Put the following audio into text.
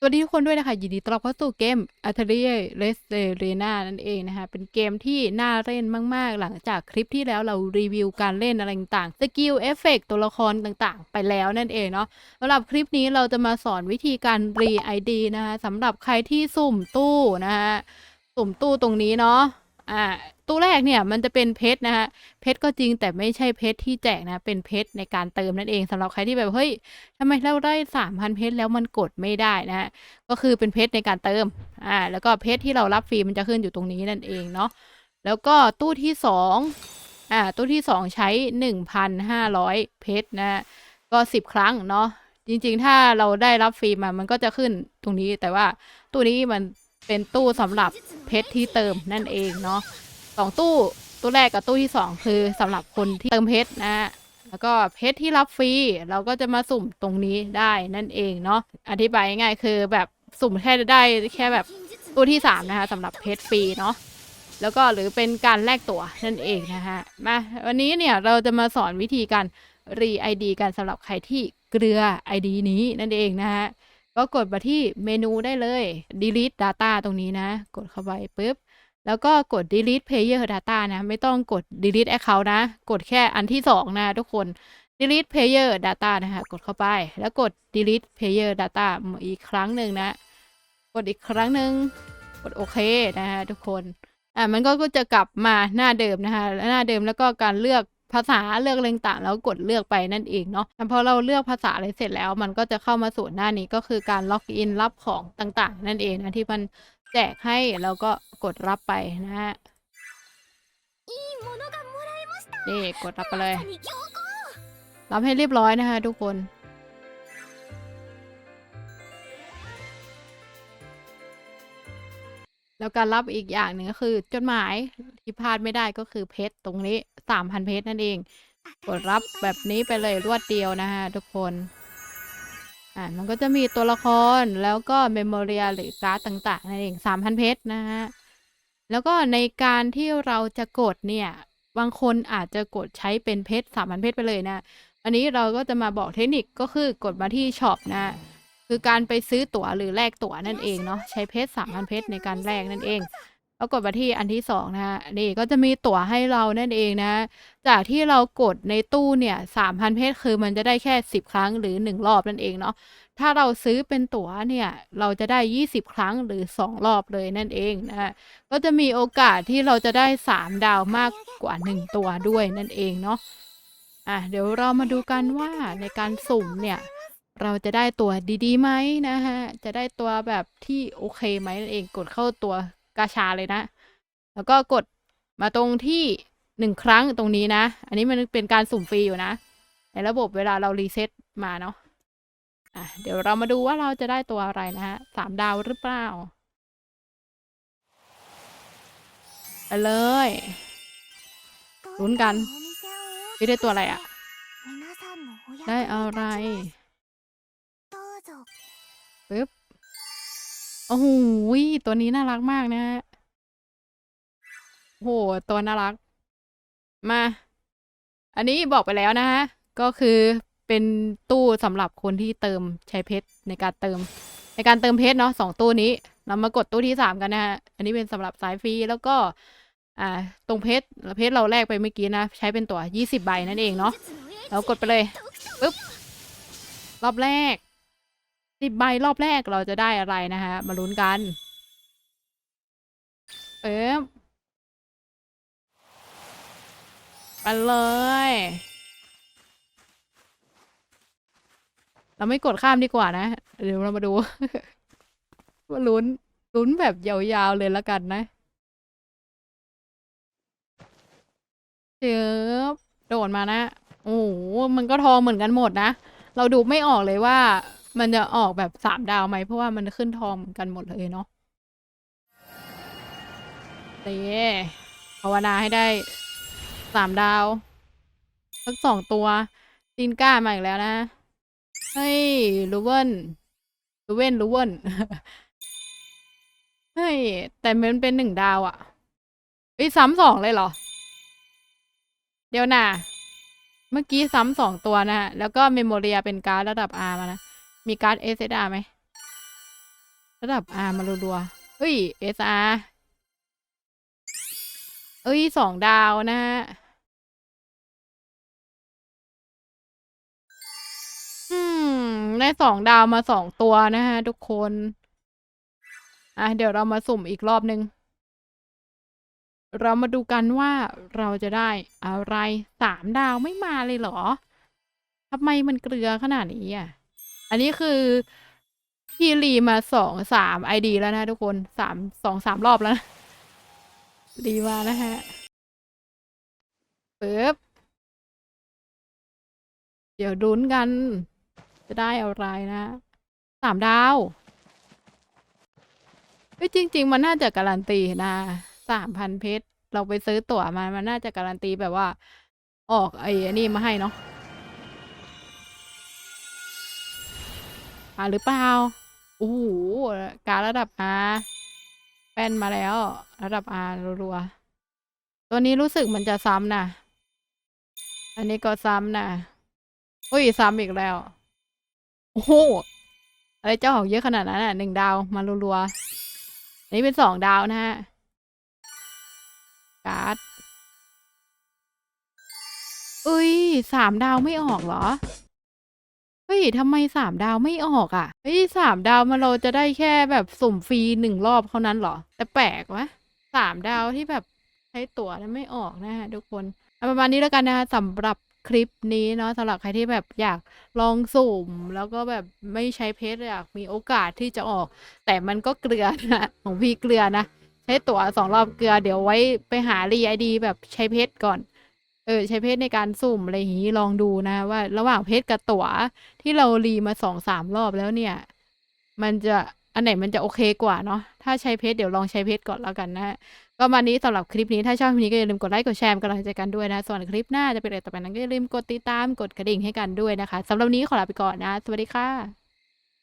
สวัสดีทุกคนด้วยนะคะ ยินดีต้อนรับเข้าสู่เกม Atelier r e s t e r e n a นั่นเองนะคะ เป็นเกมที่น่าเล่นมาก ๆ หลังจากคลิปที่แล้วเรารีวิวการเล่นอะไรต่างๆสกิลเอฟเฟกตัวละครต่างๆ ไปแล้วนั่นเองเนาะสำหรับคลิปนี้เราจะมาสอนวิธีการรี ID นะคะสำหรับใครที่สุ่มตู้นะคะสุ่มตู้ตรงนี้เนาะอ่า ตู้แรกเนี่ยมันจะเป็นเพชรนะคะเพชรก็จริงแต่ไม่ใช่เพชรที่แจกนะ เป็นเพชรในการเติมนั่นเองสำหรับใครที่แบบเฮ้ยทำไมเราได้สามพันเพชรแล้วมันกดไม่ได้นะฮะก็คือเป็นเพชรในการเติมอ่าแล้วก็เพชรที่เรารับฟรีมันจะขึ้นอยู่ตรงนี้นั่นเองเนาะแล้วก็ตู้ที่สองอ่าตู้ที่สองใช้หนึ่งพันห้าร้อยเพชรนะฮะก็สิบครั้งเนาะจริงๆ ถ้าเราได้รับฟรีมามันก็จะขึ้นตรงนี้แต่ว่าตู้นี้มันเป็นตู้สำหรับเพชรที่เติมนั่นเองเนาะ สองตู้ตู้แรกกับตู้ที่สองคือสำหรับคนที่เติมเพชรนะแล้วก็เพชรที่รับฟรีเราก็จะมาสุ่มตรงนี้ได้นั่นเองเนาะอธิบายง่ายคือแบบสุ่มแค่ได้แค่แบบตัวที่สามนะคะสำหรับเพชรฟรีเนาะแล้วก็หรือเป็นการแลกตั๋วนั่นเองนะคะมาวันนี้เนี่ยเราจะมาสอนวิธีการรีไอดีกันสำหรับใครที่เกลือ ID นี้นั่นเองนะฮะก็กดมาที่เมนูได้เลย delete data ตรงนี้นะ กดเข้าไปปุ๊บ แล้วก็กด delete player data นะ ไม่ต้องกด delete account นะ กดแค่อันที่สองนะทุกคน delete player data นะคะ กดเข้าไป แล้วกด delete player data อีกครั้งหนึ่งนะ กดอีกครั้งหนึ่งกดโอเคนะฮะทุกคน อ่ามันก็จะกลับมาหน้าเดิมนะคะ หน้าเดิมแล้วก็การเลือกภาษาเลือกอะไรต่างแล้วกดเลือกไปนั่นเองเนาะพอเราเลือกภาษาอะไรเสร็จแล้ว มันก็จะเข้ามาสู่หน้านี้ก็คือการล็อกอินรับของต่างๆ นั่นเองนะที่มันแจกให้แล้วก็ กดรับไปนะฮะนี่กดรับไปเลย รับให้เรียบร้อยนะคะทุกคนแล้วการรับอีกอย่างหนึ่งก็คือ จดหมายที่พลาดไม่ได้ก็คือเพชรตรงนี้สามพันเพชรนั่นเอง กดรับแบบนี้ไปเลยรวดเดียวนะคะทุกคนอ่ามันก็จะมีตัวละครแล้วก็เมมโมเรียหรือการ์ดต่างๆนั่นเองสามพันเพชรนะฮะ แล้วก็ในการที่เราจะกดเนี่ย บางคนอาจจะกดใช้เป็นเพชรสามพันเพชรไปเลยนะ อันนี้เราก็จะมาบอกเทคนิคก็คือกดมาที่ช็อปนะ คือการไปซื้อตั๋วหรือแลกตั๋วนั่นเองเนาะใช้เพชรสามพันเพชรในการแลกนั่นเอง แล้วกดมาที่อันที่สองนะฮะนี่ก็จะมีตั๋วให้เรานั่นเองนะ จากที่เรากดในตู้เนี่ยสามพันเพชรคือมันจะได้แค่สิบครั้งหรือหนึ่งรอบนั่นเองเนาะถ้าเราซื้อเป็นตั๋วเนี่ยเราจะได้ยี่สิบครั้งหรือสองรอบเลยนั่นเองนะฮะก็จะมีโอกาสที่เราจะได้สามดาวมากกว่าหนึ่งตัวด้วยนั่นเองเนาะอะเดี๋ยวเรามาดูกันว่าในการสุ่มเนี่ยเราจะได้ตัวดีๆไหมนะฮะ จะได้ตัวแบบที่โอเคไหมนั่นเอง กดเข้าตัว กาชาเลยนะ แล้วก็กดมาตรงที่หนึ่งครั้งตรงนี้นะ อันนี้มันเป็นการสุ่มฟรีอยู่นะ ในระบบเวลาเรารีเซ็ตมาเนาะอะเดี๋ยวเรามาดูว่าเราจะได้ตัวอะไรนะฮะสามดาวหรือเปล่าไปเลยลุ้นกันพี่ได้ตัวอะไรอะ่ะ ได้อะไรปึ๊บ โอ้โหยตัวนี้น่ารักมากนะฮะโอ้โหตัวน่ารัก มา อันนี้บอกไปแล้วนะฮะ ก็คือเป็นตู้สำหรับคนที่เติมใช้เพชรในการเติม ในการเติมเพชรเนาะสองตู้นี้ เรามากดตู้ที่สามกันนะฮะ อันนี้เป็นสำหรับสายฟรีแล้วก็ อ่า ตรงเพชรเพชรเราแลกไปเมื่อกี้นะ ใช้เป็นตัวยี่สิบใบนั่นเองเนาะเรากดไปเลยปึ๊บรอบแรก สิบใบรอบแรกเราจะได้อะไรนะฮะ มาลุ้นกัน เอ๊บไปเลย เราไม่กดข้ามดีกว่านะ เดี๋ยวเรามาดูว่าลุ้น ลุ้นแบบยาวๆเลยล้วกันนะเจ็บโดดมานะ โอ้โหมันก็ทองเหมือนกันหมดนะ เราดูไม่ออกเลยว่า มันจะออกแบบสามดาวไหมเพราะว่ามันขึ้นทองเหมือนกันหมดเลยเนาะเต้ภาวนาให้ได้สามดาวสักสองตัวตีนก้ามาอีกแล้วนะ เฮ้ยลูเวนลูเวนลูเวนเฮ้ย แต่มันเป็นหนึ่งดาวอะ่ะเอ้ยซ้ำสองเลยเหรอ เดี๋ยวนะเมื่อกี้ซ้ำสองตัวนะฮะ แล้วก็เมมโมเรียเป็นการ์ดระดับ R มานะ มีการ์ด SSR ไหม ระดับ R มารัวๆเฮ้ย SR เอ้ยสองดาวนะฮะอืมได้สองดาวมาสองตัวนะฮะทุกคน อะเดี๋ยวเรามาสุ่มอีกรอบนึง เรามาดูกันว่าเราจะได้อะไรสามดาวไม่มาเลยเหรอทำไมมันเกลือขนาดนี้อะ อันนี้คือพี่รีมาสองสามไอดีแล้วนะทุกคนสามสองสามรอบแล้วนะรีมานะฮะปึ๊บเดี๋ยวดุนกัน จะได้อะไรนะสามดาวเฮ้ยจริง ๆ มันน่าจะการันตีนะสามพันเพชรเราไปซื้อตั๋วมามันน่าจะการันตีแบบว่า ออกไอ้นี่มาให้เนาะ อ่าหรือเปล่าโอ้โหการระดับ R แป้นมาแล้ว ระดับ R รัวๆตัวนี้รู้สึกมันจะซ้ำนะอันนี้ก็ซ้ำนะอุ้ยซ้ำอีกแล้ว โอ้โหอะไรเจ้าของเยอะขนาดนั้นอะหนึ่งดาวมารัวๆอันนี้เป็นสองดาวนะฮะการ์ดเอ้ยสามดาวไม่ออกเหรอ เฮ้ยทำไมสามดาวไม่ออกอะ เฮ้ยสามดาวมันเราจะได้แค่แบบสุ่มฟรีหนึ่งรอบเท่านั้นเหรอ แต่แปลกวะสามดาวที่แบบใช้ตั๋วแล้วไม่ออกนะฮะทุกคนเอาประมาณนี้แล้วกันนะคะสำหรับคลิปนี้เนาะสำหรับใครที่แบบอยากลองสุ่ม แล้วก็แบบไม่ใช้เพชรอยากมีโอกาสที่จะออก แต่มันก็เกลือนะของพี่เกลือนะใช้ตั๋วสองรอบเกลือเดี๋ยวไว้ไปหารีไอดีแบบใช้เพชรก่อน เออใช้เพชรในการสุ่มอะไรอย่างนี้ลองดูนะ ว่าระหว่างเพชรกับตั๋วที่เรารีมาสองสามรอบแล้วเนี่ย มันจะอันไหนมันจะโอเคกว่าเนาะถ้าใช้เพชรเดี๋ยวลองใช้เพชรก่อนแล้วกันนะฮะก็วันนี้สำหรับคลิปนี้ถ้าชอบคลิปนี้ก็อย่าลืมกดไลค์กดแชร์เป็นกำลังใจกันด้วยนะส่วนคลิปหน้าจะเป็นอะไรต่อไปนั้นก็อย่าลืมกดติดตามกดกระดิ่งให้กันด้วยนะคะสำหรับนี้ขอลาไปก่อนนะ สวัสดีค่ะ